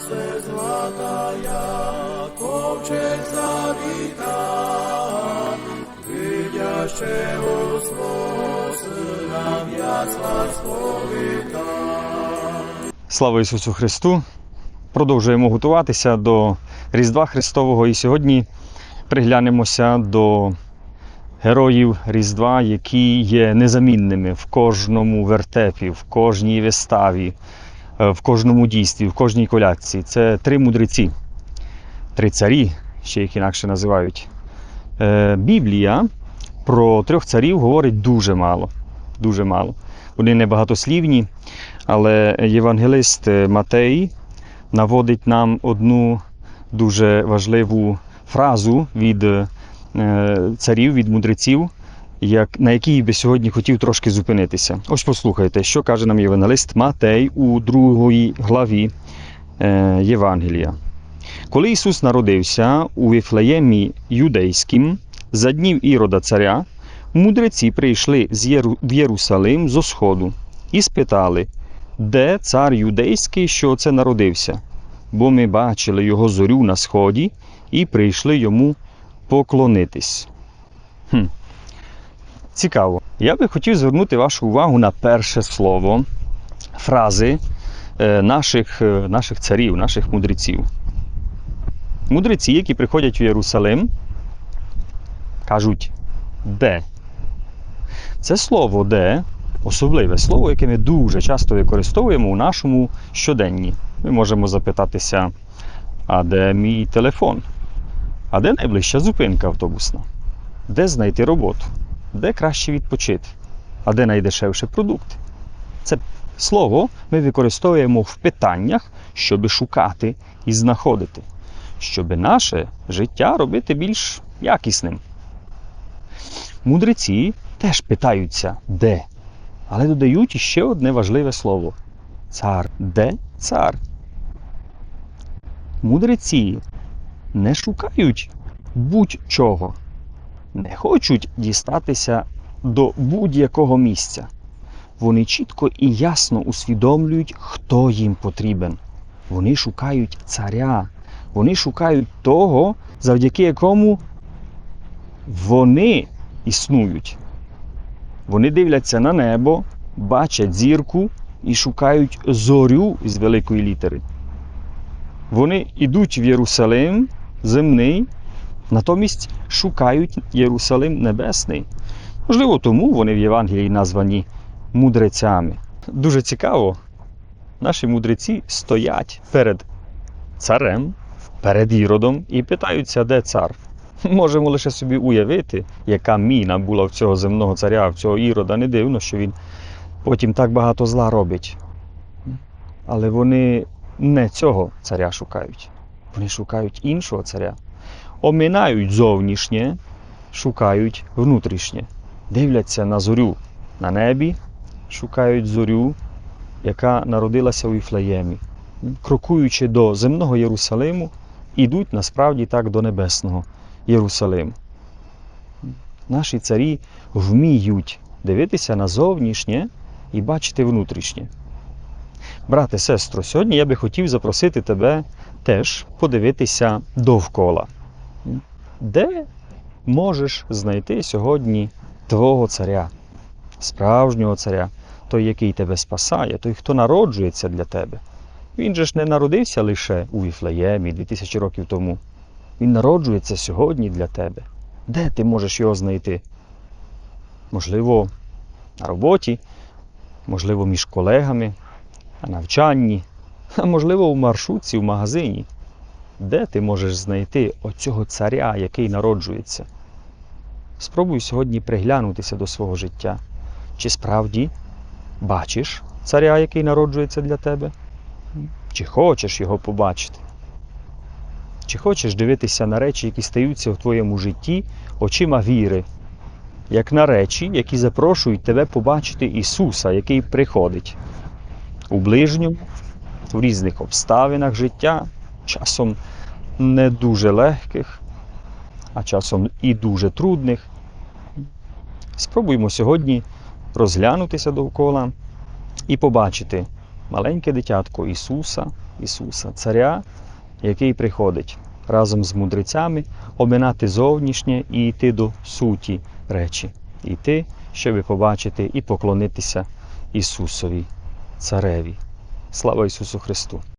все златая, ковчег завіта, видящего свого сина в ясла сповіта. Слава Ісусу Христу! Продовжуємо готуватися до Різдва Христового і сьогодні приглянемося до героїв Різдва, які є незамінними в кожному вертепі, в кожній виставі, в кожному дійстві, в кожній колядці. Це три мудреці, три царі, ще їх інакше називають. Е, Біблія про трьох царів говорить дуже мало. Дуже мало. Вони небагатослівні, але євангелист Матей наводить нам одну дуже важливу фразу від е, царів, від мудреців, як, на якій би сьогодні хотів трошки зупинитися. Ось послухайте, що каже нам євангелист Матей у другій главі е, Євангелія. Коли Ісус народився у Віфлеємі юдейським, за днів Ірода царя, мудреці прийшли в Єрусалим зо сходу і спитали, де цар юдейський, що це народився? Бо ми бачили його зорю на сході і прийшли йому поклонитись. Хм. Цікаво. Я би хотів звернути вашу увагу на перше слово фрази е, наших, е, наших царів, наших мудреців. Мудреці, які приходять в Єрусалим, кажуть, де? Це слово де особливе слово, яке ми дуже часто використовуємо у нашому щоденні. Ми можемо запитатися, а де мій телефон? А де найближча зупинка автобусна? Де знайти роботу? Де краще відпочити? А де найдешевші продукти? Це слово ми використовуємо в питаннях, щоб шукати і знаходити, щоб наше життя робити більш якісним. Мудреці теж питаються, де, але додають ще одне важливе слово цар. Де цар? Мудреці не шукають будь-чого, не хочуть дістатися до будь-якого місця. Вони чітко і ясно усвідомлюють, хто їм потрібен. Вони шукають царя, вони шукають того, завдяки якому вони існують. Вони дивляться на небо, бачать зірку і шукають зорю з великої літери. Вони йдуть в Єрусалим земний, натомість шукають Єрусалим небесний. Можливо, тому вони в Євангелії названі мудрецями. Дуже цікаво, наші мудреці стоять перед царем, перед Іродом і питаються, де цар. Можемо лише собі уявити, яка міна була в цього земного царя, в цього Ірода. Не дивно, що він потім так багато зла робить. Але вони не цього царя шукають. Вони шукають іншого царя. Оминають зовнішнє, шукають внутрішнє. Дивляться на зорю на небі, шукають зорю, яка народилася у Іфлеємі. Крокуючи до земного Єрусалиму, ідуть насправді так до небесного. Єрусалим. Наші царі вміють дивитися на зовнішнє і бачити внутрішнє. Брате, сестро, сьогодні я би хотів запросити тебе теж подивитися довкола. Де можеш знайти сьогодні твого царя, справжнього царя, той, який тебе спасає, той, хто народжується для тебе. Він же ж не народився лише у Віфлеємі 2000 років тому. Він народжується сьогодні для тебе. Де ти можеш його знайти? Можливо, на роботі, можливо, між колегами, на навчанні, а можливо, в маршрутці, в магазині. Де ти можеш знайти оцього царя, який народжується? Спробуй сьогодні приглянутися до свого життя. Чи справді бачиш царя, який народжується для тебе? Чи хочеш його побачити? Чи хочеш дивитися на речі, які стаються в твоєму житті очима віри, як на речі, які запрошують тебе побачити Ісуса, який приходить у ближньому, в різних обставинах життя, часом не дуже легких, а часом і дуже трудних. Спробуймо сьогодні розглянутися довкола і побачити маленьке дитятко Ісуса, Ісуса, Царя, який приходить разом з мудрецями обминати зовнішнє і йти до суті речі, йти, щоб побачити і поклонитися Ісусові, Цареві. Слава Ісусу Христу!